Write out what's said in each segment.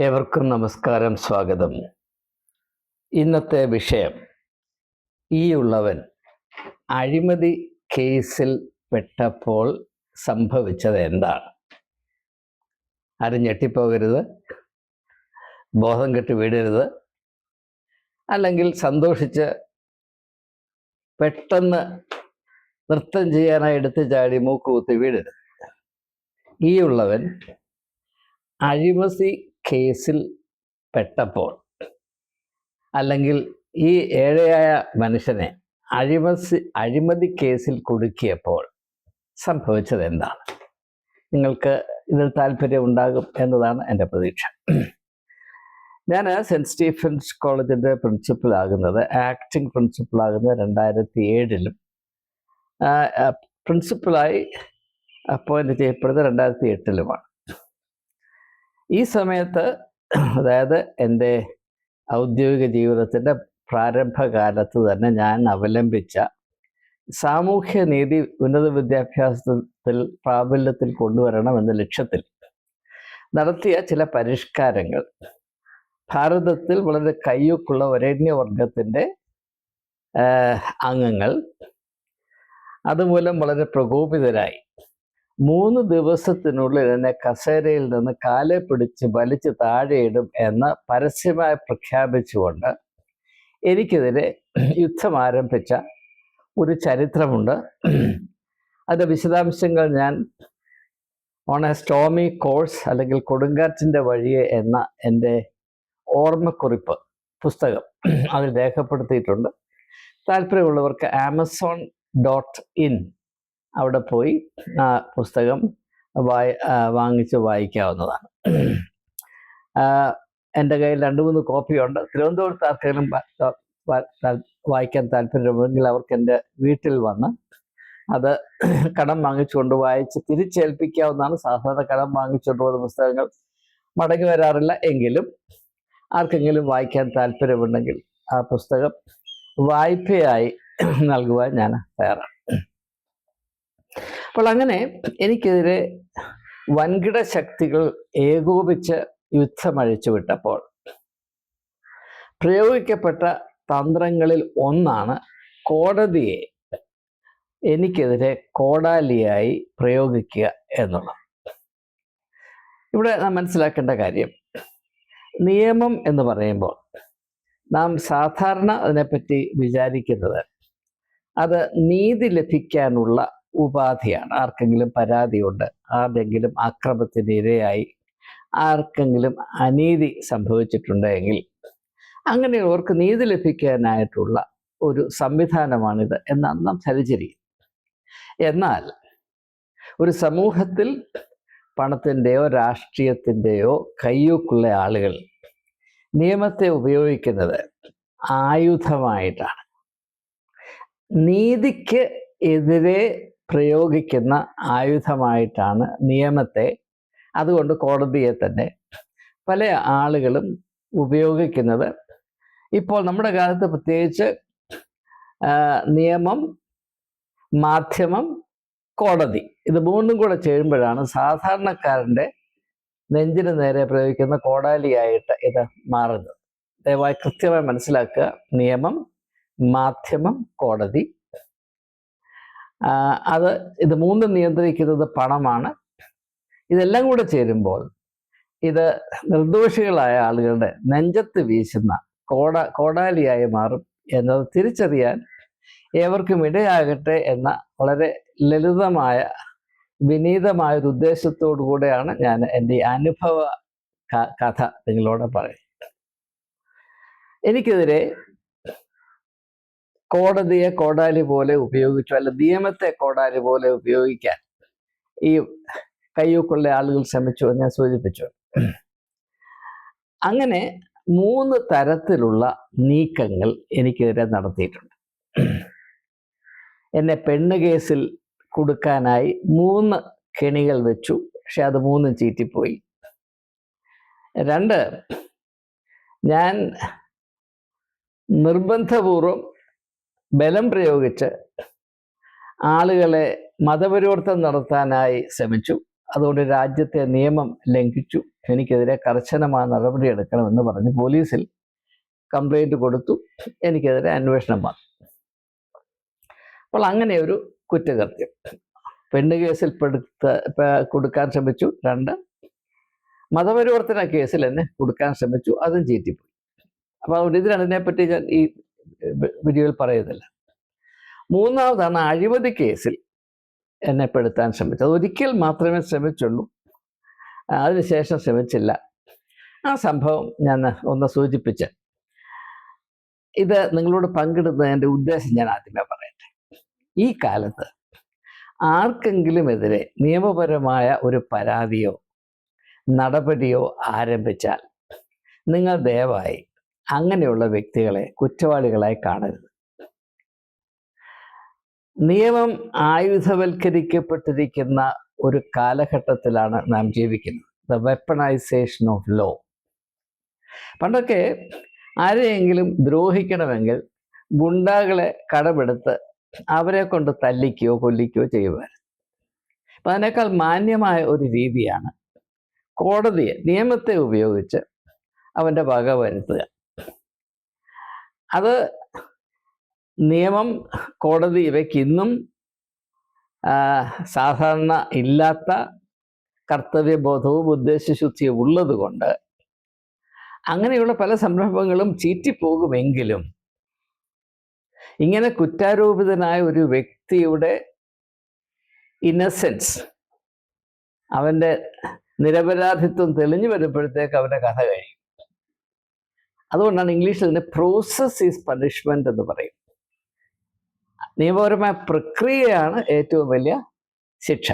ഏവർക്കും നമസ്കാരം സ്വാഗതം. ഇന്നത്തെ വിഷയം ഈ ഉള്ളവൻ അഴിമതി കേസിൽ പെട്ടപ്പോൾ സംഭവിച്ചത് എന്താണ്? ആരും ഞെട്ടിപ്പോകരുത് ബോധം കെട്ട് വീടരുത് അല്ലെങ്കിൽ സന്തോഷിച്ച് പെട്ടെന്ന് നൃത്തം ചെയ്യാനായി എടുത്ത് ചാടി മൂക്കുകുത്തി വീടരുത്. ഈ ഉള്ളവൻ അഴിമതി കേസിൽ പെട്ടപ്പോൾ അല്ലെങ്കിൽ ഈ ഏഴയായ മനുഷ്യനെ അഴിമതി അഴിമതി കേസിൽ കുടുക്കിയപ്പോൾ സംഭവിച്ചത് എന്താണ് നിങ്ങൾക്ക് ഇതിൽ താല്പര്യം ഉണ്ടാകും എന്നതാണ് എന്റെ പ്രതീക്ഷ. ഞാൻ സെന്റ് സ്റ്റീഫൻസ് കോളേജിന്റെ പ്രിൻസിപ്പലാകുന്നത് ആക്ടിംഗ് പ്രിൻസിപ്പളാകുന്നത് രണ്ടായിരത്തി ഏഴിലും പ്രിൻസിപ്പളായി അപ്പോയിന്റ് ചെയ്യപ്പെടുന്നത് രണ്ടായിരത്തി എട്ടിലുമാണ് ഈ സമയത്ത് അതായത് എന്റെ ഔദ്യോഗിക ജീവിതത്തിന്റെ പ്രാരംഭകാലത്ത് തന്നെ ഞാൻ അവലംബിച്ച സാമൂഹ്യ നീതി ഉന്നത വിദ്യാഭ്യാസത്തിൽ പ്രാബല്യത്തിൽ കൊണ്ടുവരണം എന്ന ലക്ഷ്യത്തിൽ നടത്തിയ ചില പരിഷ്കാരങ്ങൾ. ഭാരതത്തിൽ വളരെ കയ്യൊക്കുള്ള വരേണ്യവർഗത്തിന്റെ അംഗങ്ങൾ അതുമൂലം വളരെ പ്രകോപിതരായി. മൂന്ന് ദിവസത്തിനുള്ളിൽ എന്നെ കസേരയിൽ നിന്ന് കാലെ പിടിച്ച് വലിച്ച് താഴെയിടും എന്ന് പരസ്യമായി പ്രഖ്യാപിച്ചുകൊണ്ട് എനിക്കെതിരെ യുദ്ധം ആരംഭിച്ച ഒരു ചരിത്രമുണ്ട്. അതിന്റെ വിശദാംശങ്ങൾ ഞാൻ ഓൺ എ സ്റ്റോമി കോഴ്സ് അല്ലെങ്കിൽ കൊടുങ്കാറ്റിന്റെ വഴിയെ എന്ന എന്റെ ഓർമ്മക്കുറിപ്പ് പുസ്തകം അതിൽ രേഖപ്പെടുത്തിയിട്ടുണ്ട്. താല്പര്യമുള്ളവർക്ക് ആമസോൺ ഡോട്ട് ഇൻ അവിടെ പോയി ആ പുസ്തകം വായ വാങ്ങിച്ച് വായിക്കാവുന്നതാണ്. എന്റെ കയ്യിൽ രണ്ട് മൂന്ന് കോപ്പിയുണ്ട് തിരുവനന്തപുരത്ത് ആർക്കെങ്കിലും വായിക്കാൻ താല്പര്യമുണ്ടെങ്കിൽ അവർക്ക് എന്റെ വീട്ടിൽ വന്ന് അത് കടം വാങ്ങിച്ചുകൊണ്ട് വായിച്ച് തിരിച്ചേൽപ്പിക്കാവുന്നതാണ്. സാധാരണ കടം വാങ്ങിച്ചുകൊണ്ട് പോകുന്ന പുസ്തകങ്ങൾ മടങ്ങി വരാറില്ല എങ്കിലും ആർക്കെങ്കിലും വായിക്കാൻ താല്പര്യമുണ്ടെങ്കിൽ ആ പുസ്തകം വായ്പയായി നൽകുവാൻ ഞാൻ തയ്യാറാണ്. അപ്പോൾ അങ്ങനെ എനിക്കെതിരെ വൻകിട ശക്തികൾ ഏകോപിച്ച് യുദ്ധമഴിച്ചു വിട്ടപ്പോൾ പ്രയോഗിക്കപ്പെട്ട തന്ത്രങ്ങളിൽ ഒന്നാണ് കോടതിയെ എനിക്കെതിരെ കോടാലിയായി പ്രയോഗിക്കുക എന്നുള്ളത്. ഇവിടെ നാം മനസ്സിലാക്കേണ്ട കാര്യം നിയമം എന്ന് പറയുമ്പോൾ നാം സാധാരണ അതിനെപ്പറ്റി വിചാരിക്കുന്നത് അത് നീതി ലഭിക്കാനുള്ള ഉപാധിയാണ്. ആർക്കെങ്കിലും പരാതിയുണ്ട് ആരുടെങ്കിലും അക്രമത്തിന് ഇരയായി ആർക്കെങ്കിലും അനീതി സംഭവിച്ചിട്ടുണ്ടെങ്കിൽ അങ്ങനെയുള്ളവർക്ക് നീതി ലഭിക്കാനായിട്ടുള്ള ഒരു സംവിധാനമാണിത് എന്നാണ് നാം ധരിച്ചിരിക്കുന്നത് എന്നാൽ ഒരു സമൂഹത്തിൽ പണത്തിന്റെയോ രാഷ്ട്രീയത്തിന്റെയോ കയ്യൂക്കുള്ള ആളുകൾ നിയമത്തെ ഉപയോഗിക്കുന്നത് ആയുധമായിട്ടാണ്. നീതിക്ക് എതിരെ പ്രയോഗിക്കുന്ന ആയുധമായിട്ടാണ് നിയമത്തെ അതുകൊണ്ട് കോടതിയെ തന്നെ പല ആളുകളും ഉപയോഗിക്കുന്നത്. ഇപ്പോൾ നമ്മുടെ കാലത്ത് പ്രത്യേകിച്ച് നിയമം മാധ്യമം കോടതി ഇത് മൂന്നും കൂടെ ചെയ്യുമ്പോഴാണ് സാധാരണക്കാരന്റെ നെഞ്ചിന് നേരെ പ്രയോഗിക്കുന്ന കോടാലിയായിട്ട് ഇത് മാറുന്നത്. ദയവായി കൃത്യമായി മനസ്സിലാക്കുക. നിയമം മാധ്യമം കോടതി അത് ഇത് മൂന്നും നിയന്ത്രിക്കുന്നത് പണമാണ്. ഇതെല്ലാം കൂടെ ചേരുമ്പോൾ ഇത് നിർദോഷികളായ ആളുകളുടെ നെഞ്ചത്ത് വീശുന്ന കോട കോടാലിയായി മാറും എന്നത് തിരിച്ചറിയാൻ ഏവർക്കും ഇടയാകട്ടെ എന്ന വളരെ ലളിതമായ വിനീതമായ ഒരു ഉദ്ദേശത്തോടു കൂടെയാണ് ഞാൻ എന്റെ അനുഭവ കഥ നിങ്ങളോട് പറയുന്നത്. എനിക്കെതിരെ കോടതിയെ കോടാലി പോലെ ഉപയോഗിച്ചു അല്ല നിയമത്തെ കോടാലി പോലെ ഉപയോഗിക്കാൻ ഈ കയ്യൂക്കുള്ള ആളുകൾ ശ്രമിച്ചു ഞാൻ സൂചിപ്പിച്ചു. അങ്ങനെ മൂന്ന് തരത്തിലുള്ള നീക്കങ്ങൾ എനിക്കെതിരെ നടത്തിയിട്ടുണ്ട്. എന്നെ പെണ്ണ് കേസിൽ കൊടുക്കാനായി മൂന്ന് കെണികൾ വെച്ചു പക്ഷെ അത് മൂന്നും ചീറ്റിപ്പോയി. രണ്ട് ഞാൻ നിർബന്ധപൂർവം ബലം പ്രയോഗിച്ച് ആളുകളെ മതപരിവർത്തനം നടത്താനായി ശ്രമിച്ചു. അതുകൊണ്ട് രാജ്യത്തെ നിയമം ലംഘിച്ചു. എനിക്കെതിരെ കർശനമായ നടപടി എടുക്കണമെന്ന് പറഞ്ഞ് പോലീസിൽ കംപ്ലൈന്റ് കൊടുത്തു. എനിക്കെതിരെ അന്വേഷണം വന്നു. അപ്പോൾ അങ്ങനെ ഒരു കുറ്റകൃത്യം. പെണ്ണ് കേസിൽ പെടുത്ത കൊടുക്കാൻ ശ്രമിച്ചു. രണ്ട് മതപരിവർത്തന കേസിൽ എന്നെ കൊടുക്കാൻ ശ്രമിച്ചു. അതും ചീറ്റിപ്പോയി. അപ്പോൾ അതുകൊണ്ട് ഇത് രണ്ടിനെപ്പറ്റി ഞാൻ ഈ വി- വീഡിയോയിൽ പറയുന്നില്ല. മൂന്നാമതാണ് അഴിമതി കേസിൽ എന്നെ പെടുത്താൻ ശ്രമിച്ചത്. ഒരിക്കൽ മാത്രമേ ശ്രമിച്ചുള്ളൂ. അതിനുശേഷം ശ്രമിച്ചില്ല. ആ സംഭവം ഞാൻ ഒന്ന് സൂചിപ്പിച്ച്. ഇത് നിങ്ങളോട് പങ്കിടുന്നതിന്റെ ഉദ്ദേശം ഞാൻ ആദ്യമേ പറയട്ടെ. ഈ കാലത്ത് ആർക്കെങ്കിലും എതിരെ നിയമപരമായ ഒരു പരാതിയോ നടപടിയോ ആരംഭിച്ചാൽ നിങ്ങൾ ദയവായി അങ്ങനെയുള്ള വ്യക്തികളെ കുറ്റവാളികളായി കാണരുത്. നിയമം ആയുധവൽക്കരിക്കപ്പെട്ടിരിക്കുന്ന ഒരു കാലഘട്ടത്തിലാണ് നാം ജീവിക്കുന്നത്. ദ വെപ്പണൈസേഷൻ ഓഫ് ലോ പണ്ടൊക്കെ ആരെയെങ്കിലും ദ്രോഹിക്കണമെങ്കിൽ ഗുണ്ടാകളെ കടമെടുത്ത് അവരെ കൊണ്ട് തല്ലിക്കുകയോ കൊല്ലിക്കുകയോ ചെയ്യുമായിരുന്നു. അപ്പം അതിനേക്കാൾ മാന്യമായ ഒരു രീതിയാണ് കോടതിയെ നിയമത്തെ ഉപയോഗിച്ച് അവന്റെ വക വരുത്തുക. അത് നിയമം കോടതി ഇവയ്ക്ക് ഇന്നും സാധാരണ ഇല്ലാത്ത കർത്തവ്യബോധവും ഉദ്ദേശശുദ്ധിയും ഉള്ളത് കൊണ്ട് അങ്ങനെയുള്ള പല സംരംഭങ്ങളും ചീറ്റിപ്പോകുമെങ്കിലും ഇങ്ങനെ കുറ്റാരോപിതനായ ഒരു വ്യക്തിയുടെ ഇന്നസെൻസ് അവന്റെ നിരപരാധിത്വം തെളിഞ്ഞു വരുമ്പോഴത്തേക്ക് അവന്റെ കഥ കഴിയും. അതുകൊണ്ടാണ് ഇംഗ്ലീഷിൽ ഇതിനെ പ്രോസസ് ഈസ് പണിഷ്മെന്റ് എന്ന് പറയും. നിയമപരമായ പ്രക്രിയയാണ് ഏറ്റവും വലിയ ശിക്ഷ.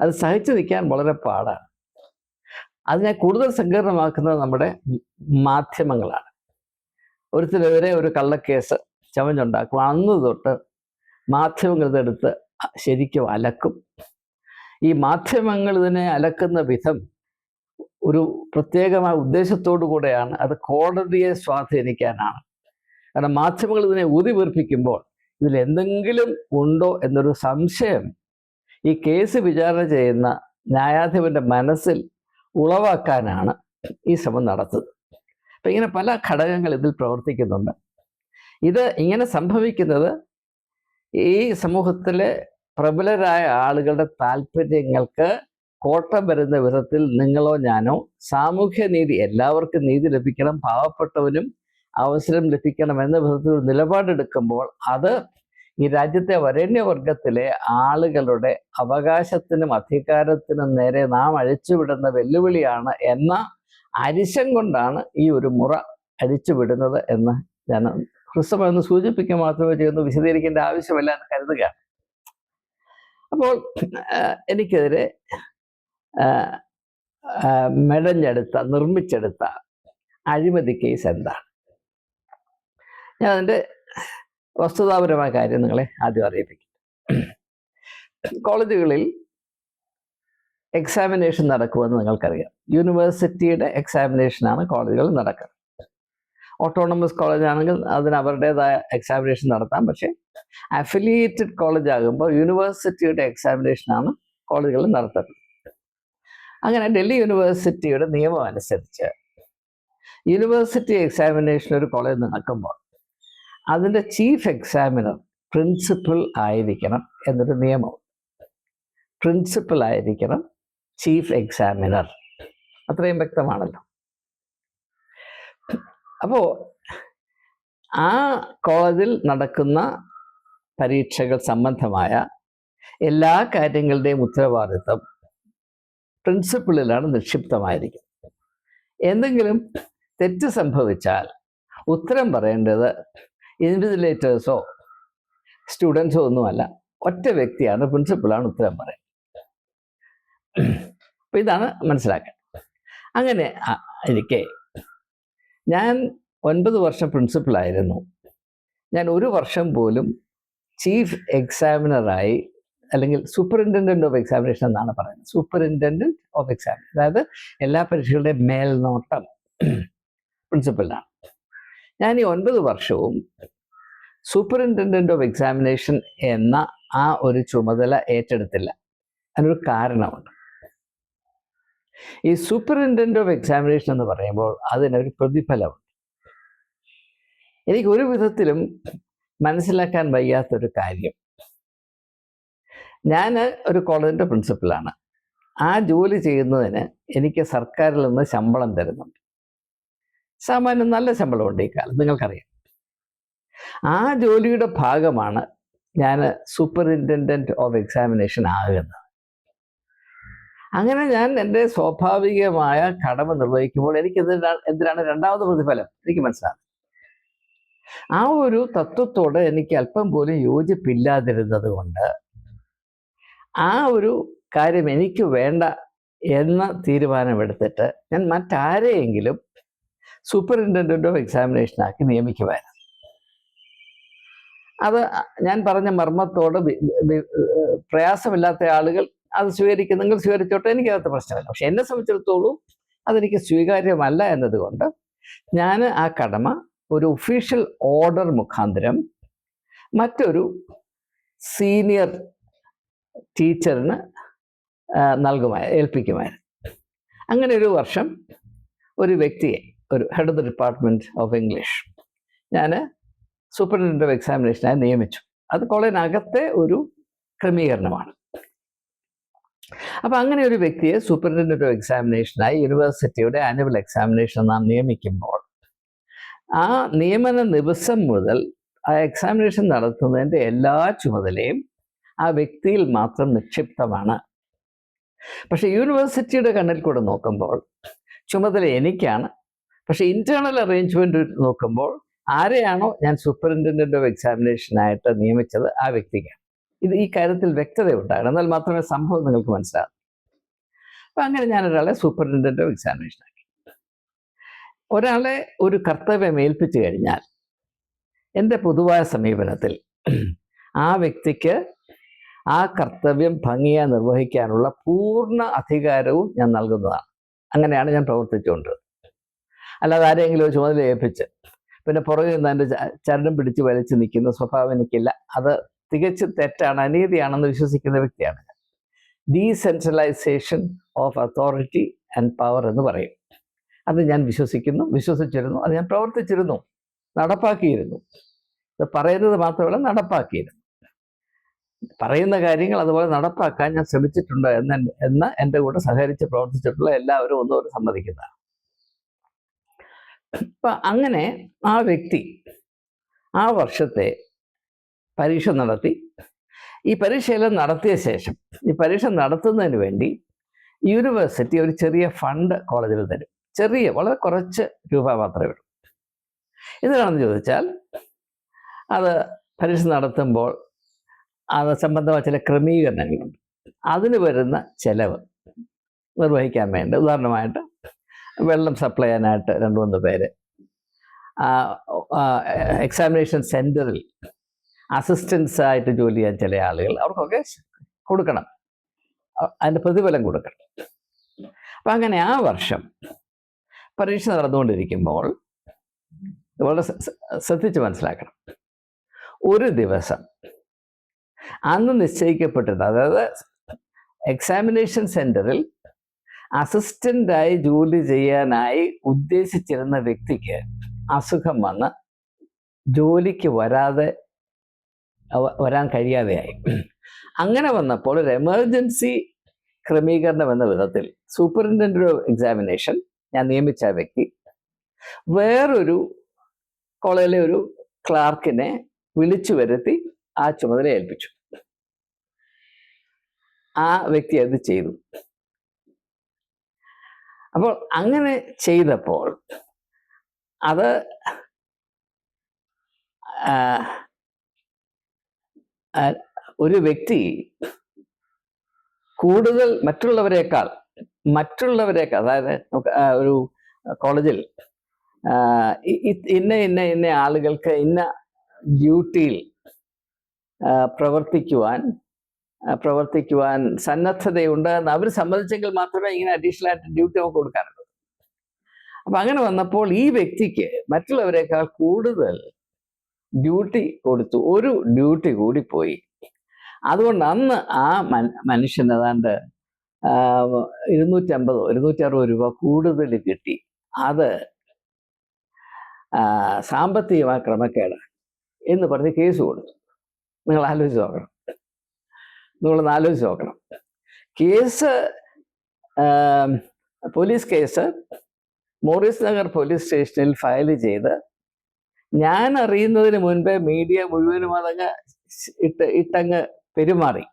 അത് സഹിച്ചു നിൽക്കാൻ വളരെ പാടാണ്. അതിനെ കൂടുതൽ സങ്കീർണമാക്കുന്നത് നമ്മുടെ മാധ്യമങ്ങളാണ്. ഒരുത്തിനെതിരെ ഒരു കള്ളക്കേസ് ചമഞ്ഞുണ്ടാക്കും. അന്ന് തൊട്ട് മാധ്യമങ്ങൾ ഇതെടുത്ത് ശരിക്കും അലക്കും. ഈ മാധ്യമങ്ങൾ ഇതിനെ അലക്കുന്ന വിധം ഒരു പ്രത്യേകമായ ഉദ്ദേശത്തോടു കൂടെയാണ് അത് കോടതിയെ സ്വാധീനിക്കാനാണ്. കാരണം മാധ്യമങ്ങൾ ഇതിനെ ഊതി വീർപ്പിക്കുമ്പോൾ ഇതിൽ എന്തെങ്കിലും ഉണ്ടോ എന്നൊരു സംശയം ഈ കേസ് വിചാരണ ചെയ്യുന്ന ന്യായാധിപന്റെ മനസ്സിൽ ഉളവാക്കാനാണ് ഈ ശ്രമം നടത്തുന്നത്. അപ്പം ഇങ്ങനെ പല ഘടകങ്ങൾ ഇതിൽ പ്രവർത്തിക്കുന്നുണ്ട്. ഇത് ഇങ്ങനെ സംഭവിക്കുന്നത് ഈ സമൂഹത്തിലെ പ്രബലരായ ആളുകളുടെ താല്പര്യങ്ങൾക്ക് കോട്ടം വരുന്ന വിധത്തിൽ നിങ്ങളോ ഞാനോ സാമൂഹ്യ നീതി എല്ലാവർക്കും നീതി ലഭിക്കണം പാവപ്പെട്ടവനും അവസരം ലഭിക്കണം എന്ന വിധത്തിൽ ഒരു നിലപാടെടുക്കുമ്പോൾ അത് ഈ രാജ്യത്തെ വരേണ്യവർഗത്തിലെ ആളുകളുടെ അവകാശത്തിനും അധികാരത്തിനും നേരെ നാം അഴിച്ചുവിടുന്ന വെല്ലുവിളിയാണ് എന്ന അരിശം കൊണ്ടാണ് ഈ ഒരു മുറ അഴിച്ചുവിടുന്നത് എന്ന് ഞാൻ ഒന്ന് സൂചിപ്പിക്കുക മാത്രമേ ചെയ്യുന്നു വിശദീകരിക്കേണ്ട ആവശ്യമില്ല എന്ന് കരുതുകയാണ്. അപ്പോൾ എനിക്കെതിരെ മെടഞ്ഞെടുത്ത നിർമ്മിച്ചെടുത്ത അഴിമതി കേസ് എന്താണ്? ഞാൻ അതിന്റെ വസ്തുതാപരമായ കാര്യം നിങ്ങളെ ആദ്യം അറിയിപ്പിക്കും. കോളേജുകളിൽ എക്സാമിനേഷൻ നടക്കുമെന്ന് നിങ്ങൾക്കറിയാം. യൂണിവേഴ്സിറ്റിയുടെ എക്സാമിനേഷനാണ് കോളേജുകളിൽ നടക്കുന്നത്. ഓട്ടോണമസ് കോളേജ് ആണെങ്കിൽ അതിന് അവരുടേതായ എക്സാമിനേഷൻ നടത്താം. പക്ഷേ അഫിലിയേറ്റഡ് കോളേജ് ആകുമ്പോൾ യൂണിവേഴ്സിറ്റിയുടെ എക്സാമിനേഷനാണ് കോളേജുകളിൽ നടത്തുന്നത്. അങ്ങനെ ഡൽഹി യൂണിവേഴ്സിറ്റിയുടെ നിയമം അനുസരിച്ച് യൂണിവേഴ്സിറ്റി എക്സാമിനേഷൻ ഒരു കോളേജ് നടക്കുമ്പോൾ അതിന്റെ ചീഫ് എക്സാമിനർ പ്രിൻസിപ്പൽ ആയിരിക്കണം എന്നൊരു നിയമം. പ്രിൻസിപ്പൽ ആയിരിക്കണം ചീഫ് എക്സാമിനർ. അത്രയും വ്യക്തമാണല്ലോ. അപ്പോൾ ആ കോളേജിൽ നടക്കുന്ന പരീക്ഷകൾ സംബന്ധമായ എല്ലാ കാര്യങ്ങളുടെയും ഉത്തരവാദിത്വം പ്രിൻസിപ്പിളിലാണ് നിക്ഷിപ്തമായിരിക്കുന്നത്. എന്തെങ്കിലും തെറ്റ് സംഭവിച്ചാൽ ഉത്തരം പറയേണ്ടത് ഇൻവിജിലേറ്റേഴ്സോ സ്റ്റുഡൻസോ ഒന്നുമല്ല ഒറ്റ വ്യക്തിയാണ് പ്രിൻസിപ്പിളാണ് ഉത്തരം പറയുന്നത്. അപ്പം ഇതാണ് മനസ്സിലാക്കേണ്ടത്. അങ്ങനെ എനിക്ക് ഞാൻ ഒൻപത് വർഷം പ്രിൻസിപ്പളായിരുന്നു. ഞാൻ ഒരു വർഷം പോലും ചീഫ് എക്സാമിനറായി അല്ലെങ്കിൽ സൂപ്പറിന്റൻഡന്റ് ഓഫ് എക്സാമിനേഷൻ എന്നാണ് പറയുന്നത്. സൂപ്പറിന്റൻഡന്റ് ഓഫ് എക്സാമിനേഷൻ അതായത് എല്ലാ പരീക്ഷകളുടെയും മേൽനോട്ടം. പ്രിൻസിപ്പലിനാണ് ഞാൻ ഈ ഒൻപത് വർഷവും സൂപ്പറിന്റൻഡന്റ് ഓഫ് എക്സാമിനേഷൻ എന്ന ആ ഒരു ചുമതല ഏറ്റെടുത്തില്ല. അതിനൊരു കാരണമുണ്ട്. ഈ സൂപ്പറിന്റൻഡന്റ് ഓഫ് എക്സാമിനേഷൻ എന്ന് പറയുമ്പോൾ അതിനൊരു പ്രതിഫലമുണ്ട്. എനിക്ക് ഒരു വിധത്തിലും മനസ്സിലാക്കാൻ വയ്യാത്തൊരു കാര്യം. ഞാൻ ഒരു കോളേജിന്റെ പ്രിൻസിപ്പലാണ് ആ ജോലി ചെയ്യുന്നതിന് എനിക്ക് സർക്കാരിൽ നിന്ന് ശമ്പളം തരുന്നുണ്ട്. സാമാന്യം നല്ല ശമ്പളമുണ്ട് ഈ കാലം നിങ്ങൾക്കറിയാം. ആ ജോലിയുടെ ഭാഗമാണ് ഞാൻ സൂപ്പറിന്റൻഡന്റ് ഓഫ് എക്സാമിനേഷൻ ആകുന്നത്. അങ്ങനെ ഞാൻ എന്റെ സ്വാഭാവികമായ കടമ നിർവഹിക്കുമ്പോൾ എനിക്ക് എന്തിനാണ് രണ്ടാമത് പ്രതിഫലം. എനിക്ക് മനസ്സിലാകും. ആ ഒരു തത്വത്തോട് എനിക്ക് അല്പം പോലും യോജിപ്പില്ലാതിരുന്നത് കൊണ്ട് ആ ഒരു കാര്യം എനിക്ക് വേണ്ട എന്ന തീരുമാനമെടുത്തിട്ട് ഞാൻ മറ്റാരെയെങ്കിലും സൂപ്പറിന്റൻഡന്റ് ഓഫ് എക്സാമിനേഷനാക്കി നിയമിക്കുമായിരുന്നു. അത് ഞാൻ പറഞ്ഞ മർമ്മത്തോട് പ്രയാസമില്ലാത്ത ആളുകൾ അത് സ്വീകരിക്കുന്നെങ്കിൽ സ്വീകരിച്ചോട്ടെ എനിക്കകത്ത് പ്രശ്നമില്ല. പക്ഷെ എന്നെ സംബന്ധിച്ചിടത്തോളം അതെനിക്ക് സ്വീകാര്യമല്ല എന്നതുകൊണ്ട് ഞാൻ ആ കടമ ഒരു ഒഫീഷ്യൽ ഓർഡർ മുഖാന്തരം മറ്റൊരു സീനിയർ ടീച്ചറിന് നൽകുമായി ഏൽപ്പിക്കുമായിരുന്നു. അങ്ങനെ ഒരു വർഷം ഒരു വ്യക്തിയെ ഒരു head of the department of English ഞാൻ സൂപ്രണ്ടന്റ് ഓഫ് എക്സാമിനേഷനായി നിയമിച്ചു. അത് കോളേജിനകത്തെ ഒരു ക്രമീകരണമാണ്. അപ്പോൾ അങ്ങനെ ഒരു വ്യക്തിയെ സൂപ്രണ്ടന്റ് ഓഫ് എക്സാമിനേഷനായി യൂണിവേഴ്സിറ്റിയുടെ ആനുവൽ എക്സാമിനേഷൻ നാം നിയമിക്കുമ്പോൾ ആ നിയമന ദിവസം മുതൽ ആ എക്സാമിനേഷൻ നടത്തുന്നതിന്റെ എല്ലാ ചുമതലയും ആ വ്യക്തിയിൽ മാത്രം നിക്ഷിപ്തമാണ്. പക്ഷെ യൂണിവേഴ്സിറ്റിയുടെ കണ്ണിൽ കൂടെ നോക്കുമ്പോൾ ചുമതല എനിക്കാണ്. പക്ഷെ ഇന്റേണൽ അറേഞ്ച്മെന്റ് നോക്കുമ്പോൾ ആരെയാണോ ഞാൻ സൂപ്പറിന്റൻഡന്റ് ഓഫ് എക്സാമിനേഷനായിട്ട് നിയമിച്ചത് ആ വ്യക്തിക്കാണ്. ഇത് ഈ കാര്യത്തിൽ വ്യക്തത ഉണ്ടാകണം. എന്നാൽ മാത്രമേ സംഭവം നിങ്ങൾക്ക് മനസ്സിലാകൂ. അപ്പം അങ്ങനെ ഞാൻ ഒരാളെ സൂപ്പറിന്റൻഡന്റ് ഓഫ് എക്സാമിനേഷൻ ആക്കി. ഒരാളെ ഒരു കർത്തവ്യം ഏൽപ്പിച്ചു കഴിഞ്ഞാൽ എന്റെ പൊതുവായ സമീപനത്തിൽ ആ വ്യക്തിക്ക് ആ കർത്തവ്യം ഭംഗിയായി നിർവഹിക്കാനുള്ള പൂർണ അധികാരവും ഞാൻ നൽകുന്നതാണ്. അങ്ങനെയാണ് ഞാൻ പ്രവർത്തിച്ചുകൊണ്ട് അല്ലാതെ ആരെങ്കിലും ചുമതല ഏൽപ്പിച്ച് പിന്നെ പുറകിൽ നിന്ന് എന്റെ ചരടും പിടിച്ച് വലിച്ചു നിൽക്കുന്ന സ്വഭാവം എനിക്കില്ല. അത് തികച്ചും തെറ്റാണ് അനീതിയാണെന്ന് വിശ്വസിക്കുന്ന വ്യക്തിയാണ് decentralisation of authority and power എന്ന് പറയും. അത് ഞാൻ വിശ്വസിക്കുന്നു വിശ്വസിച്ചിരുന്നു അത് ഞാൻ പ്രവർത്തിച്ചിരുന്നു നടപ്പാക്കിയിരുന്നു. ഇത് പറയുന്നത് മാത്രമല്ല നടപ്പാക്കിയിരുന്നു. പറയുന്ന കാര്യങ്ങൾ അതുപോലെ നടപ്പാക്കാൻ ഞാൻ ശ്രമിച്ചിട്ടുണ്ട് എന്ന് എന്ന് എന്റെ കൂടെ സഹകരിച്ച് പ്രവർത്തിച്ചിട്ടുള്ള എല്ലാവരും ഒന്നുപോലെ സമ്മതിക്കുന്നതാണ് അപ്പൊ അങ്ങനെ ആ വ്യക്തി ആ വർഷത്തെ പരീക്ഷ നടത്തി. ഈ പരീക്ഷയെല്ലാം നടത്തിയ ശേഷം ഈ പരീക്ഷ നടത്തുന്നതിന് വേണ്ടി യൂണിവേഴ്സിറ്റി ഒരു ചെറിയ ഫണ്ട് കോളേജിൽ തരും. ചെറിയ വളരെ കുറച്ച് രൂപ മാത്രമേ ഉള്ളൂ. എന്തിനാണെന്ന് ചോദിച്ചാൽ അത് പരീക്ഷ നടത്തുമ്പോൾ അത് സംബന്ധമായ ചില ക്രമീകരണങ്ങളുണ്ട്. അതിന് വരുന്ന ചെലവ് നിർവഹിക്കാൻ വേണ്ടി. ഉദാഹരണമായിട്ട് വെള്ളം സപ്ലൈ ചെയ്യാനായിട്ട് രണ്ട് മൂന്ന് പേര്. എക്സാമിനേഷൻ സെന്ററിൽ അസിസ്റ്റൻസ് ആയിട്ട് ജോലി ചെയ്യാൻ ചില ആളുകൾ അവർക്കൊക്കെ കൊടുക്കണം. അതിന്റെ പ്രതിഫലം കൊടുക്കണം. അപ്പം അങ്ങനെ ആ വർഷം പരീക്ഷ നടന്നുകൊണ്ടിരിക്കുമ്പോൾ വളരെ ശ്ര- ശ്ര- ശ്രദ്ധിച്ച് മനസ്സിലാക്കണം. ഒരു ദിവസം അന്ന് നിശ്ചയിക്കപ്പെട്ടത്. അതായത് എക്സാമിനേഷൻ സെന്ററിൽ അസിസ്റ്റന്റായി ജോലി ചെയ്യാനായി ഉദ്ദേശിച്ചിരുന്ന വ്യക്തിക്ക് അസുഖം വന്ന് ജോലിക്ക് വരാതെ വരാൻ കഴിയാതെയായി. അങ്ങനെ വന്നപ്പോൾ ഒരു എമർജൻസി ക്രമീകരണം എന്ന വിധത്തിൽ സൂപ്പറിന്റൻഡന്റ് ഓഫ് എക്സാമിനേഷൻ ഞാൻ നിയമിച്ച വ്യക്തി വേറൊരു കോളേജിലെ ഒരു ക്ലാർക്കിനെ വിളിച്ചു വരുത്തി ആ ചുമതല ഏൽപ്പിച്ചു. ആ വ്യക്തി അത് ചെയ്തു. അപ്പോൾ അങ്ങനെ ചെയ്തപ്പോൾ അത് ഒരു വ്യക്തി കൂടുതൽ മറ്റുള്ളവരെക്കാൾ മറ്റുള്ളവരെക്കാൾ അതായത് ഒരു കോളേജിൽ ഇന്ന ഇന്ന ഇന്ന ആളുകൾക്ക് ഇന്ന ഡ്യൂട്ടിയിൽ പ്രവർത്തിക്കുവാൻ പ്രവർത്തിക്കുവാൻ സന്നദ്ധതയുണ്ട് എന്ന് അവർ സമ്മതിച്ചെങ്കിൽ മാത്രമേ ഇങ്ങനെ അഡീഷണൽ ആയിട്ട് ഡ്യൂട്ടി നമുക്ക് കൊടുക്കാനുള്ളൂ അപ്പൊ അങ്ങനെ വന്നപ്പോൾ ഈ വ്യക്തിക്ക് മറ്റുള്ളവരെക്കാൾ കൂടുതൽ ഡ്യൂട്ടി കൊടുത്തു. ഒരു ഡ്യൂട്ടി കൂടി പോയി. അതുകൊണ്ട് അന്ന് ആ മനുഷ്യൻ ഏതാണ്ട് ഇരുന്നൂറ്റമ്പതോ ഇരുന്നൂറ്റി അറുപത് രൂപ കൂടുതൽ കിട്ടി. അത് സാമ്പത്തികമായ ക്രമക്കേടാണ് എന്ന് പറഞ്ഞ് കേസ് കൊടുത്തു. നിങ്ങൾ ആലോചിച്ച് നോക്കണം. നിങ്ങളൊന്ന് ആലോചിച്ച് നോക്കണം. Case police case Maurice Nagar police സ്റ്റേഷനിൽ ഫയൽ ചെയ്ത് ഞാൻ അറിയുന്നതിന് മുൻപേ മീഡിയ മുഴുവനും അതങ്ങ് ഇട്ട് ഇട്ടങ്ങ് പെരുമാറി.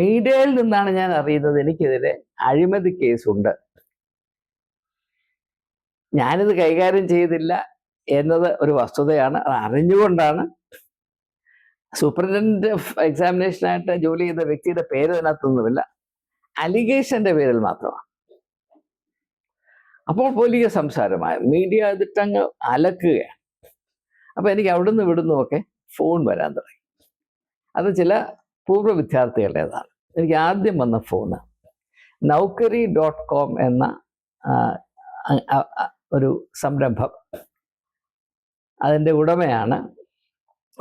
മീഡിയയിൽ നിന്നാണ് ഞാൻ അറിയുന്നത് എനിക്കെതിരെ അഴിമതി കേസുണ്ട്. ഞാനിത് കൈകാര്യം ചെയ്തില്ല എന്നത് ഒരു വസ്തുതയാണ്. അത് അറിഞ്ഞുകൊണ്ടാണ് സൂപ്രണ്ടന്റ് ഓഫ് എക്സാമിനേഷനായിട്ട് ജോലി ചെയ്ത വ്യക്തിയുടെ പേര് അതിനകത്തൊന്നുമില്ല. അലിഗേഷന്റെ പേരിൽ മാത്രമാണ്. അപ്പോൾ പോലീസ് സംസാരമായി. മീഡിയ അതിട്ടങ്ങ് അലക്കുകയാണ്. അപ്പൊ എനിക്ക് അവിടുന്ന് വിടുന്നു ഒക്കെ ഫോൺ വരാൻ തുടങ്ങി. അത് ചില പൂർവ വിദ്യാർത്ഥികളുടേതാണ്. എനിക്ക് ആദ്യം വന്ന ഫോണ് നൗക്കറി ഡോട്ട് കോം എന്ന ഒരു സംരംഭം. അതിന്റെ ഉടമയാണ്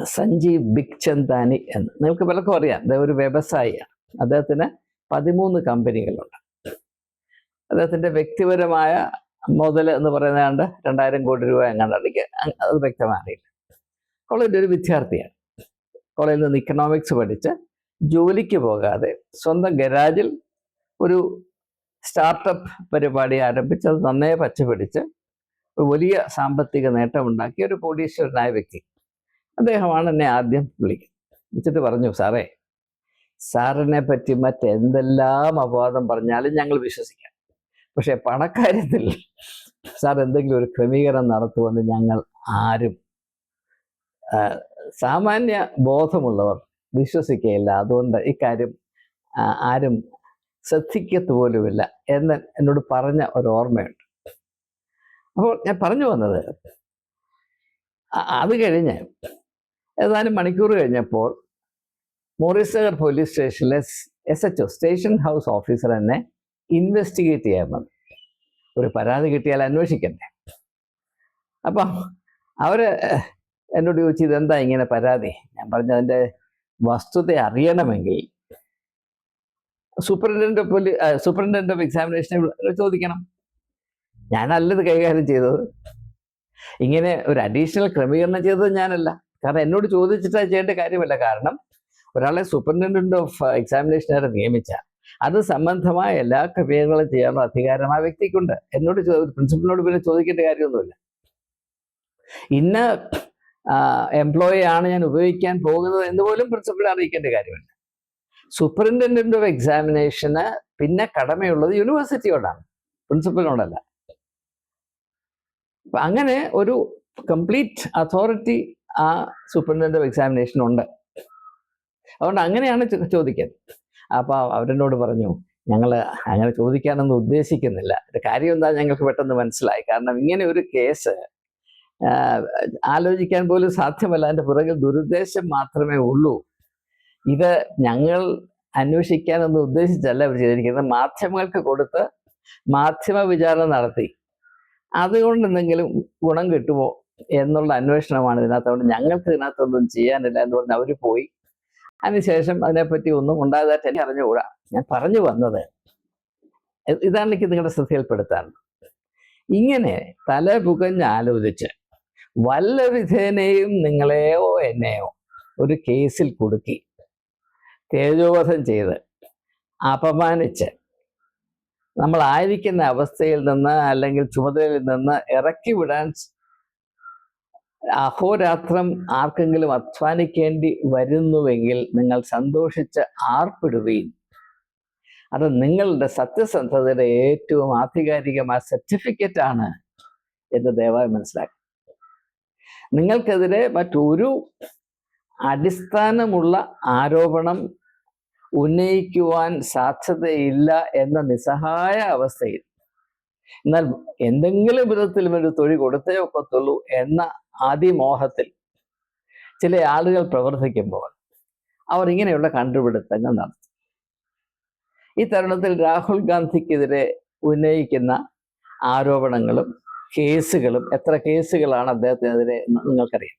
സഞ്ജീവ് ബിഗ്ചന്ദാനി എന്ന്. നിങ്ങൾക്ക് പലർക്കും അറിയാം. അദ്ദേഹം ഒരു വ്യവസായിയാണ്. അദ്ദേഹത്തിന് പതിമൂന്ന് കമ്പനികളുണ്ട്. അദ്ദേഹത്തിന്റെ വ്യക്തിപരമായ മുതൽ എന്ന് പറയുന്നത് രണ്ടായിരം കോടി രൂപ എങ്ങാണ്ട് അടിക്കുക അത് വ്യക്തമാറിയില്ല കോളേജിന്റെ ഒരു വിദ്യാർത്ഥിയാണ്. കോളേജിൽ നിന്ന് ഇക്കണോമിക്സ് പഠിച്ച് ജോലിക്ക് പോകാതെ സ്വന്തം ഗരാജിൽ ഒരു സ്റ്റാർട്ടപ്പ് പരിപാടി ആരംഭിച്ച് അത് നന്നേ പച്ചപിടിച്ച് ഒരു വലിയ സാമ്പത്തിക നേട്ടമുണ്ടാക്കിയ ഒരു കോടീശ്വരനായ വ്യക്തി. അദ്ദേഹമാണ് എന്നെ ആദ്യം വിളിക്കുന്നത് വിളിച്ചിട്ട് പറഞ്ഞു സാറേ സാറിനെ പറ്റി മറ്റെന്തെല്ലാം അപവാദം പറഞ്ഞാലും ഞങ്ങൾ വിശ്വസിക്കാം. പക്ഷെ പണക്കാര്യത്തിൽ സാർ എന്തെങ്കിലും ഒരു ക്രമീകരണം നടത്തുമെന്ന് ഞങ്ങൾ ആരും സാമാന്യ ബോധമുള്ളവർ വിശ്വസിക്കുകയില്ല. അതുകൊണ്ട് ഇക്കാര്യം ആരും ശ്രദ്ധിക്കത്ത് പോലുമില്ല എന്ന് എന്നോട് പറഞ്ഞ ഒരു ഓർമ്മയുണ്ട്. അപ്പോൾ ഞാൻ പറഞ്ഞു വന്നത് അത് കഴിഞ്ഞ് ഏതാനും മണിക്കൂർ കഴിഞ്ഞപ്പോൾ മോറിസ് നഗർ പോലീസ് സ്റ്റേഷനിലെ S H O station house officer എന്നെ ഇൻവെസ്റ്റിഗേറ്റ് ചെയ്യാൻ വന്നു. ഒരു പരാതി കിട്ടിയാൽ അന്വേഷിക്കണ്ടേ? അപ്പം അവർ എന്നോട് ചോദിച്ചു ഇതെന്താ ഇങ്ങനെ പരാതി? ഞാൻ പറഞ്ഞു അതിന്റെ വസ്തുത അറിയണമെങ്കിൽ superintendent of police superintendent of എക്സാമിനേഷനെ ചോദിക്കണം. ഞാനല്ലത് കൈകാര്യം ചെയ്തത്. ഇങ്ങനെ ഒരു അഡീഷണൽ ക്രമീകരണം ചെയ്തത് ഞാനല്ല. കാരണം എന്നോട് ചോദിച്ചിട്ട് ചെയ്യേണ്ട കാര്യമല്ല. കാരണം ഒരാളെ സൂപ്രണ്ടന്റ് ഓഫ് എക്സാമിനേഷനായിട്ട് നിയമിച്ച. അത് സംബന്ധമായ എല്ലാ ക്രമീകരണങ്ങളും ചെയ്യാനുള്ള അധികാരം ആ വ്യക്തിക്കുണ്ട്. എന്നോട് പ്രിൻസിപ്പലിനോട് പിന്നെ ചോദിക്കേണ്ട കാര്യമൊന്നുമില്ല. ഇന്ന എംപ്ലോയി ആണ് ഞാൻ ഉപയോഗിക്കാൻ പോകുന്നത് എന്ന് പോലും പ്രിൻസിപ്പൽ അറിയിക്കേണ്ട കാര്യമില്ല. സൂപ്രണ്ടന്റ് ഓഫ് എക്സാമിനേഷന് പിന്നെ കടമയുള്ളത് യൂണിവേഴ്സിറ്റിയോടാണ് പ്രിൻസിപ്പലിനോടല്ല അങ്ങനെ ഒരു കംപ്ലീറ്റ് അതോറിറ്റി ആ സൂപ്രണ്ടന്റ് ഓഫ് എക്സാമിനേഷൻ ഉണ്ട്. അതുകൊണ്ട് അങ്ങനെയാണ് ചോദിക്കാൻ. ചോദിക്കുന്നത് അപ്പൊ അവരെന്നോട് പറഞ്ഞു ഞങ്ങൾ അങ്ങനെ ചോദിക്കാനൊന്നും ഉദ്ദേശിക്കുന്നില്ല. കാര്യം എന്താ ഞങ്ങൾക്ക് പെട്ടെന്ന് മനസ്സിലായി. കാരണം ഇങ്ങനെ ഒരു കേസ് ആലോചിക്കാൻ പോലും സാധ്യമല്ല. അതിന്റെ പുറകിൽ ദുരുദ്ദേശം മാത്രമേ ഉള്ളൂ. ഇത് ഞങ്ങൾ അന്വേഷിക്കാനൊന്നും ഉദ്ദേശിച്ചല്ല അവർ ചെയ്തിരിക്കുന്നത്. മാധ്യമങ്ങൾക്ക് കൊടുത്ത് മാധ്യമ വിചാരണ നടത്തി. അതുകൊണ്ട് എന്തെങ്കിലും ഗുണം കിട്ടുമോ? എന്നുള്ള അന്വേഷണമാണ് ഇതിനകത്ത്. അതുകൊണ്ട് ഞങ്ങൾക്ക് ഇതിനകത്തൊന്നും ചെയ്യാനില്ല എന്ന് പറഞ്ഞ് അവർ പോയി. അതിനുശേഷം അതിനെപ്പറ്റി ഒന്നും ഉണ്ടാകാതായിട്ട് എനിക്ക് അറിഞ്ഞുകൂടാ. ഞാൻ പറഞ്ഞു വന്നത് ഇതാണ് എനിക്ക് നിങ്ങളുടെ ശ്രദ്ധയിൽപ്പെടുത്താൻ. ഇങ്ങനെ തല പുകഞ്ഞ് ആലോചിച്ച് വല്ല വിധേനയും നിങ്ങളെയോ എന്നെയോ ഒരു കേസിൽ കുടുക്കി തേജോവധം ചെയ്ത് അപമാനിച്ച് നമ്മളായിരിക്കുന്ന അവസ്ഥയിൽ നിന്ന് അല്ലെങ്കിൽ ചുമതലയിൽ നിന്ന് ഇറക്കി വിടാൻ അഹോരാത്രം ആർക്കെങ്കിലും അധ്വാനിക്കേണ്ടി വരുന്നുവെങ്കിൽ നിങ്ങൾ സന്തോഷിച്ച് ആർപ്പിടുകയും അത് നിങ്ങളുടെ സത്യസന്ധതയുടെ ഏറ്റവും ആധികാരികമായ സർട്ടിഫിക്കറ്റ് ആണ് എന്ന് ദയവായി മനസ്സിലാക്കി നിങ്ങൾക്കെതിരെ മറ്റൊരു അടിസ്ഥാനമുള്ള ആരോപണം ഉന്നയിക്കുവാൻ സാധ്യതയില്ല എന്ന നിസ്സഹായ അവസ്ഥയിൽ എന്നാൽ എന്തെങ്കിലും വിധത്തിലും ഒരു തൊഴിൽ കൊടുത്തേ ഒക്കത്തുള്ളൂ എന്ന അതിമോഹത്തിൽ ചില ആളുകൾ പ്രവർത്തിക്കുമ്പോൾ അവർ ഇങ്ങനെയുള്ള കണ്ടുപിടുത്തങ്ങൾ നടത്തും. ഈ തരുണത്തിൽ രാഹുൽ ഗാന്ധിക്കെതിരെ ഉന്നയിക്കുന്ന ആരോപണങ്ങളും കേസുകളും എത്ര കേസുകളാണ് അദ്ദേഹത്തിനെതിരെ നിങ്ങൾക്കറിയാം.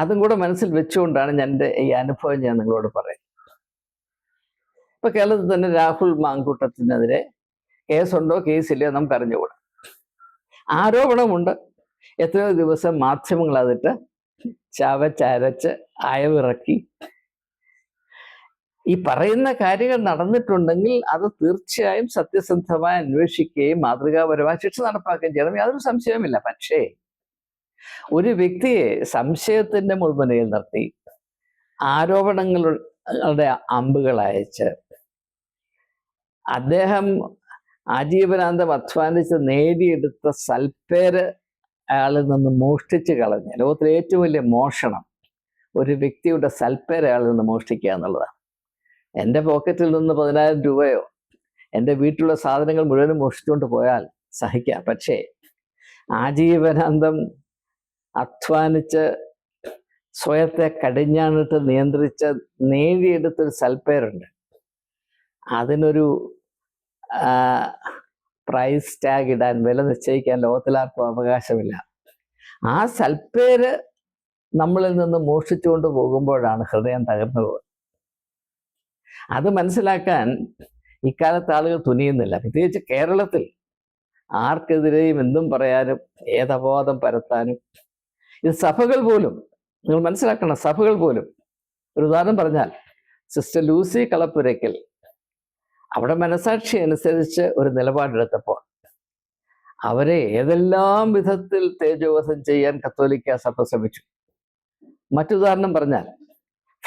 അതും കൂടെ മനസ്സിൽ വെച്ചുകൊണ്ടാണ് ഞാൻ എന്റെ ഈ അനുഭവം ഞാൻ നിങ്ങളോട് പറയുന്നത്. ഇപ്പൊ കേരളത്തിൽ തന്നെ രാഹുൽ മാങ്കൂട്ടത്തിനെതിരെ കേസുണ്ടോ കേസില്ലയോ നമുക്ക് അറിഞ്ഞുകൂടാ. ആരോപണമുണ്ട്. എത്രയോ ദിവസം മാധ്യമങ്ങൾ അതിട്ട് ചവച്ചരച്ച് അയവിറക്കി. ഈ പറയുന്ന കാര്യങ്ങൾ നടന്നിട്ടുണ്ടെങ്കിൽ അത് തീർച്ചയായും സത്യസന്ധമായി അന്വേഷിക്കുകയും മാതൃകാപരമായ ശിക്ഷ നടപ്പാക്കുകയും ചെയ്യണം. യാതൊരു സംശയവുമില്ല. പക്ഷേ ഒരു വ്യക്തിയെ സംശയത്തിന്റെ മുൾമുനയിൽ നിർത്തി ആരോപണങ്ങളുടെ അമ്പുകൾ അയച്ച് അദ്ദേഹം ആജീവനാന്തം അധ്വാനിച്ച് നേടിയെടുത്ത സൽപ്പേര് അയാളിൽ നിന്ന് മോഷ്ടിച്ച് കളഞ്ഞ് ലോകത്തിലെ ഏറ്റവും വലിയ മോഷണം ഒരു വ്യക്തിയുടെ സൽപ്പേര് അയാളിൽ നിന്ന് മോഷ്ടിക്കുക എന്നുള്ളതാണ്. എന്റെ പോക്കറ്റിൽ നിന്ന് പതിനായിരം രൂപയോ എന്റെ വീട്ടിലുള്ള സാധനങ്ങൾ മുഴുവനും മോഷ്ടിച്ചുകൊണ്ട് പോയാൽ സഹിക്കാം. പക്ഷേ ആജീവനാന്തം അധ്വാനിച്ച് സ്വയത്തെ കടിഞ്ഞാണിട്ട് നിയന്ത്രിച്ച് നേടിയെടുത്തൊരു സൽപ്പേരുണ്ട്. അതിനൊരു പ്രൈസ് ടാഗ് ഇടാൻ വില നിശ്ചയിക്കാൻ ലോകത്തിലാർക്കും അവകാശമില്ല. ആ സൽപ്പേര് നമ്മളിൽ നിന്ന് മോഷിച്ചുകൊണ്ട് പോകുമ്പോഴാണ് ഹൃദയം തകർന്നു പോകുന്നത് അത് മനസ്സിലാക്കാൻ ഇക്കാലത്ത് ആളുകൾ തുനിയുന്നില്ല. പ്രത്യേകിച്ച് കേരളത്തിൽ ആർക്കെതിരെയും എന്തും പറയാനും ഏതപവാദം പരത്താനും ഇത് സഭകൾ പോലും നിങ്ങൾ മനസ്സിലാക്കണം സഭകൾ പോലും. ഒരു ഉദാഹരണം പറഞ്ഞാൽ സിസ്റ്റർ ലൂസി കളപ്പുരയ്ക്കൽ അവിടെ മനസാക്ഷി അനുസരിച്ച് ഒരു നിലപാടെടുത്തപ്പോൾ അവരെ ഏതെല്ലാം വിധത്തിൽ തേജോവധം ചെയ്യാൻ കത്തോലിക്ക സഭ ശ്രമിച്ചു. മറ്റുദാഹരണം പറഞ്ഞാൽ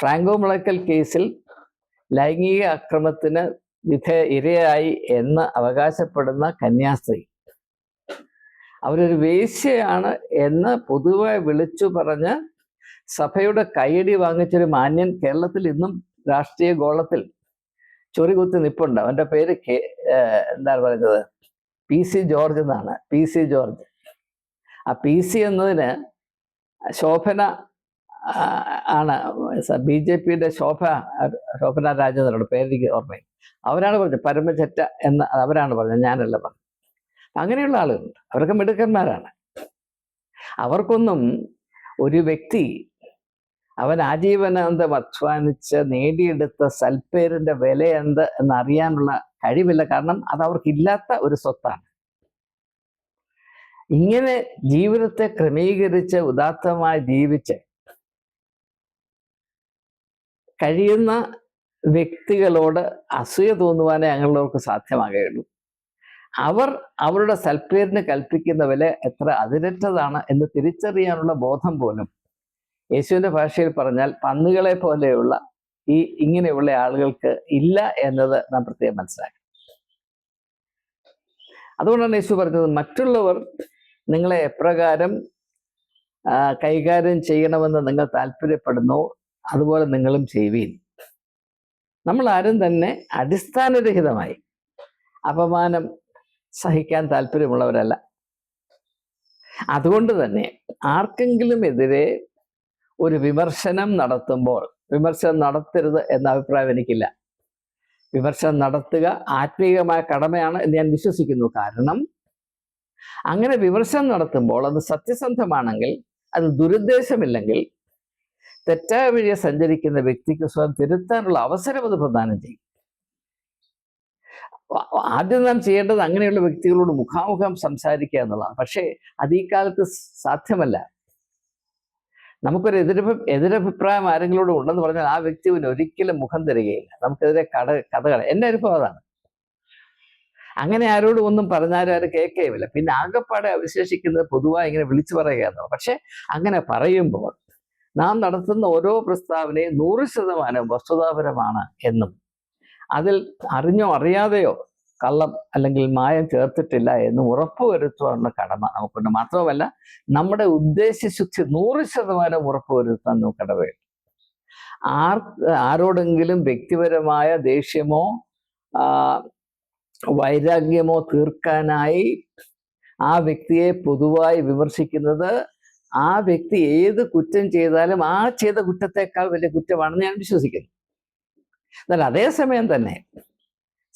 ഫ്രാങ്കോ മുളയ്ക്കൽ കേസിൽ ലൈംഗിക അക്രമത്തിന് വിധേ ഇരയായി എന്ന് അവകാശപ്പെടുന്ന കന്യാസ്ത്രീ. അവരൊരു വേശ്യയാണ് എന്ന് പൊതുവെ വിളിച്ചു പറഞ്ഞ് സഭയുടെ കൈയടി വാങ്ങിച്ചൊരു മാന്യൻ കേരളത്തിൽ ഇന്നും രാഷ്ട്രീയ ഗോളത്തിൽ ചൊറി കുത്തി നിപ്പുണ്ട്. അവന്റെ പേര് കെ എന്താണ് പറയുന്നത്? പി സി ജോർജ് എന്നാണ്. P C George. ആ പി സി എന്നതിന് ശോഭന ആണ്. ബി ജെ പിയുടെ ശോഭ ശോഭന രാജേന്ദ്രനോട് പേരെനിക്ക് ഓർമ്മയും അവരാണ് പറഞ്ഞത് പരമചറ്റ എന്ന അവരാണ് പറഞ്ഞത് ഞാനല്ല പറഞ്ഞത്. അങ്ങനെയുള്ള ആളുകളുണ്ട്. അവരൊക്കെ മിടുക്കന്മാരാണ്. അവർക്കൊന്നും ഒരു വ്യക്തി അവൻ ആജീവനാന്തം അധ്വാനിച്ച് നേടിയെടുത്ത സൽപ്പേരിന്റെ വില എന്ത് എന്നറിയാനുള്ള കഴിവില്ല. കാരണം അത് അവർക്കില്ലാത്ത ഒരു സ്വത്താണ്. ഇങ്ങനെ ജീവിതത്തെ ക്രമീകരിച്ച് ഉദാത്തമായി ജീവിച്ച് കഴിയുന്ന വ്യക്തികളോട് അസൂയ തോന്നുവാനേ അങ്ങനെയുള്ളവർക്ക് സാധ്യമാകുകയുള്ളൂ. അവർ അവരുടെ സൽപ്പേരിന് കൽപ്പിക്കുന്ന വില എത്ര അതിരറ്റതാണ് എന്ന് തിരിച്ചറിയാനുള്ള ബോധം പോലും യേശുവിന്റെ ഭാഷയിൽ പറഞ്ഞാൽ പന്നുകളെ പോലെയുള്ള ഈ ഇങ്ങനെയുള്ള ആളുകൾക്ക് ഇല്ല എന്നത് നാം പ്രത്യേകം മനസ്സിലാക്കണം. അതുകൊണ്ടാണ് യേശു പറഞ്ഞത് മറ്റുള്ളവർ നിങ്ങളെ എപ്രകാരം കൈകാര്യം ചെയ്യണമെന്ന് നിങ്ങൾ താല്പര്യപ്പെടുന്നു അതുപോലെ നിങ്ങളും ചെയ്യുവീൻ. നമ്മൾ ആരും തന്നെ അടിസ്ഥാനരഹിതമായി അപമാനം സഹിക്കാൻ താല്പര്യമുള്ളവരല്ല. അതുകൊണ്ട് തന്നെ ആർക്കെങ്കിലും എതിരെ ഒരു വിമർശനം നടത്തുമ്പോൾ വിമർശനം നടത്തരുത് എന്ന അഭിപ്രായം എനിക്കില്ല. വിമർശനം നടത്തുക ആത്മീയമായ കടമയാണ് എന്ന് ഞാൻ വിശ്വസിക്കുന്നു. കാരണം അങ്ങനെ വിമർശനം നടത്തുമ്പോൾ അത് സത്യസന്ധമാണെങ്കിൽ അത് ദുരുദ്ദേശമില്ലെങ്കിൽ തെറ്റായ വഴിയെ സഞ്ചരിക്കുന്ന വ്യക്തിക്ക് സ്വയം തിരുത്താനുള്ള അവസരം അത് പ്രദാനം ചെയ്യും. ആദ്യം നാം ചെയ്യേണ്ടത് അങ്ങനെയുള്ള വ്യക്തികളോട് മുഖാമുഖം സംസാരിക്കുക എന്നുള്ളതാണ്. പക്ഷേ അത് ഈ കാലത്ത് സാധ്യമല്ല. നമുക്കൊരു എതിരഭി എതിരഭിപ്രായം ആരെങ്കിലും ഉണ്ടെന്ന് പറഞ്ഞാൽ ആ വ്യക്തി ഒരിക്കലും മുഖം തരികയില്ല നമുക്കെതിരെ കട കഥകൾ എന്റെ അനുഭവം അതാണ്. അങ്ങനെ ആരോടും ഒന്നും പറഞ്ഞാലും ആരും കേൾക്കുകയുമില്ല പിന്നെ ആകെപ്പാടെ അവശേഷിക്കുന്നത് പൊതുവായി ഇങ്ങനെ വിളിച്ചു പറയുക പക്ഷെ അങ്ങനെ പറയുമ്പോൾ നാം നടത്തുന്ന ഓരോ പ്രസ്താവനയും നൂറ് ശതമാനം വസ്തുതാപരമാണ് എന്നും. അതിൽ അറിഞ്ഞോ അറിയാതെയോ കള്ളം അല്ലെങ്കിൽ മായം ചേർത്തിട്ടില്ല എന്ന് ഉറപ്പുവരുത്തുവാനുള്ള കടമ നമുക്കുണ്ട്. മാത്രമല്ല നമ്മുടെ ഉദ്ദേശശുദ്ധി നൂറ് ശതമാനം ഉറപ്പുവരുത്താൻ നമുക്ക് കടമയുണ്ട് ആർ ആരോടെങ്കിലും വ്യക്തിപരമായ ദേഷ്യമോ വൈരാഗ്യമോ തീർക്കാനായി ആ വ്യക്തിയെ പൊതുവായി വിമർശിക്കുന്നത് ആ വ്യക്തി ഏത് കുറ്റം ചെയ്താലും ആ ചെയ്ത കുറ്റത്തെക്കാൾ വലിയ കുറ്റമാണെന്ന് ഞാൻ വിശ്വസിക്കുന്നു. എന്നാൽ അതേസമയം തന്നെ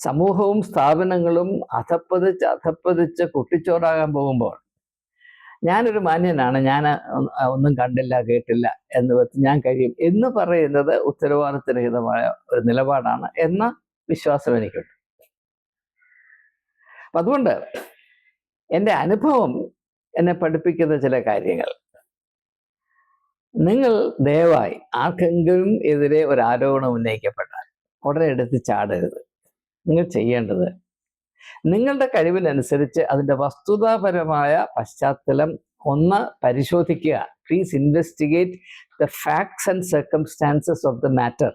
സമൂഹവും സ്ഥാപനങ്ങളും അധപ്പതിച്ച് അധപ്പതിച്ച് കുട്ടിച്ചോറാകാൻ പോകുമ്പോൾ ഞാനൊരു മാന്യനാണ് ഞാൻ ഒന്നും കണ്ടില്ല കേട്ടില്ല എന്ന് വെച്ച് ഞാൻ കഴിയും. എന്ന് പറയുന്നത് ഉത്തരവാദിത്തരഹിതമായ ഒരു നിലപാടാണ് എന്ന വിശ്വാസം എനിക്കുണ്ട്. അതുകൊണ്ട് എന്റെ അനുഭവം എന്നെ പഠിപ്പിക്കുന്ന ചില കാര്യങ്ങൾ. നിങ്ങൾ ദയവായി ആർക്കെങ്കിലും എതിരെ ഒരു ആരോപണം ഉന്നയിക്കപ്പെട്ടാൽ ഉടനെ എടുത്ത് ചാടരുത്. നിങ്ങൾ ചെയ്യേണ്ടത്. നിങ്ങളുടെ കഴിവിനനുസരിച്ച് അതിന്റെ വസ്തുതാപരമായ പശ്ചാത്തലം ഒന്ന് പരിശോധിക്കുക. Please investigate the facts and circumstances of the matter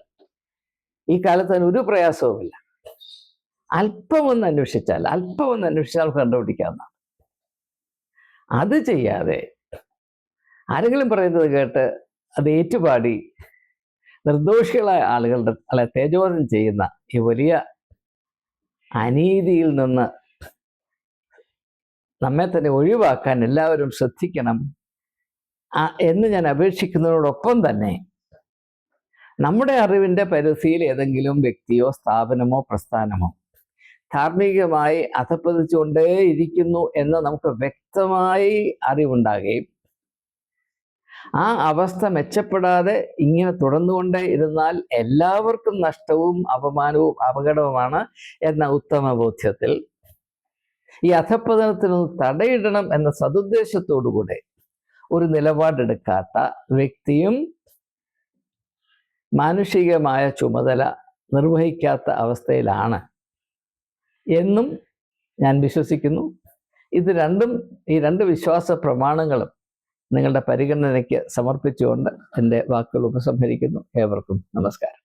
ഈ കാലത്ത് അതിന് ഒരു പ്രയാസവുമില്ല. അല്പം ഒന്ന് അന്വേഷിച്ചാൽ അല്പം ഒന്ന് അന്വേഷിച്ചാൽ കണ്ടുപിടിക്കാവുന്നതാണ്. അത് ചെയ്യാതെ ആരെങ്കിലും പറയുന്നത് കേട്ട് അത് ഏറ്റുപാടി നിർദോഷികളായ ആളുകളുടെ അല്ലെ തേജോധനം ചെയ്യുന്ന ഈ വലിയ അനീതിയിൽ നിന്ന് നമ്മെ തന്നെ ഒഴിവാക്കാൻ എല്ലാവരും ശ്രദ്ധിക്കണം. എന്ന് ഞാൻ അപേക്ഷിക്കുന്നതോടൊപ്പം തന്നെ നമ്മുടെ അറിവിന്റെ പരിധിയിൽ ഏതെങ്കിലും വ്യക്തിയോ സ്ഥാപനമോ പ്രസ്ഥാനമോ ധാർമ്മികമായി അധപ്പതിച്ചുകൊണ്ടേ ഇരിക്കുന്നു എന്ന് നമുക്ക് വ്യക്തമായി അറിവുണ്ടാകുകയും ആ അവസ്ഥ മെച്ചപ്പെടാതെ ഇങ്ങനെ തുടർന്നുകൊണ്ടേ ഇരുന്നാൽ എല്ലാവർക്കും നഷ്ടവും അപമാനവും അപകടവുമാണ് എന്ന ഉത്തമ ബോധ്യത്തിൽ ഈ അധപ്പതനത്തിന് തടയിടണം എന്ന സതുദ്ദേശത്തോടുകൂടെ ഒരു നിലപാടെടുക്കാത്ത വ്യക്തിയും മാനുഷികമായ ചുമതല നിർവഹിക്കാത്ത അവസ്ഥയിലാണ് എന്നും ഞാൻ വിശ്വസിക്കുന്നു. ഇത് രണ്ടും ഈ രണ്ട് വിശ്വാസ പ്രമാണങ്ങളും നിങ്ങളുടെ പരിഗണനയ്ക്ക് സമർപ്പിച്ചുകൊണ്ട് എന്റെ വാക്കുകൾ ഉപസംഹരിക്കുന്നു. ഏവർക്കും നമസ്കാരം.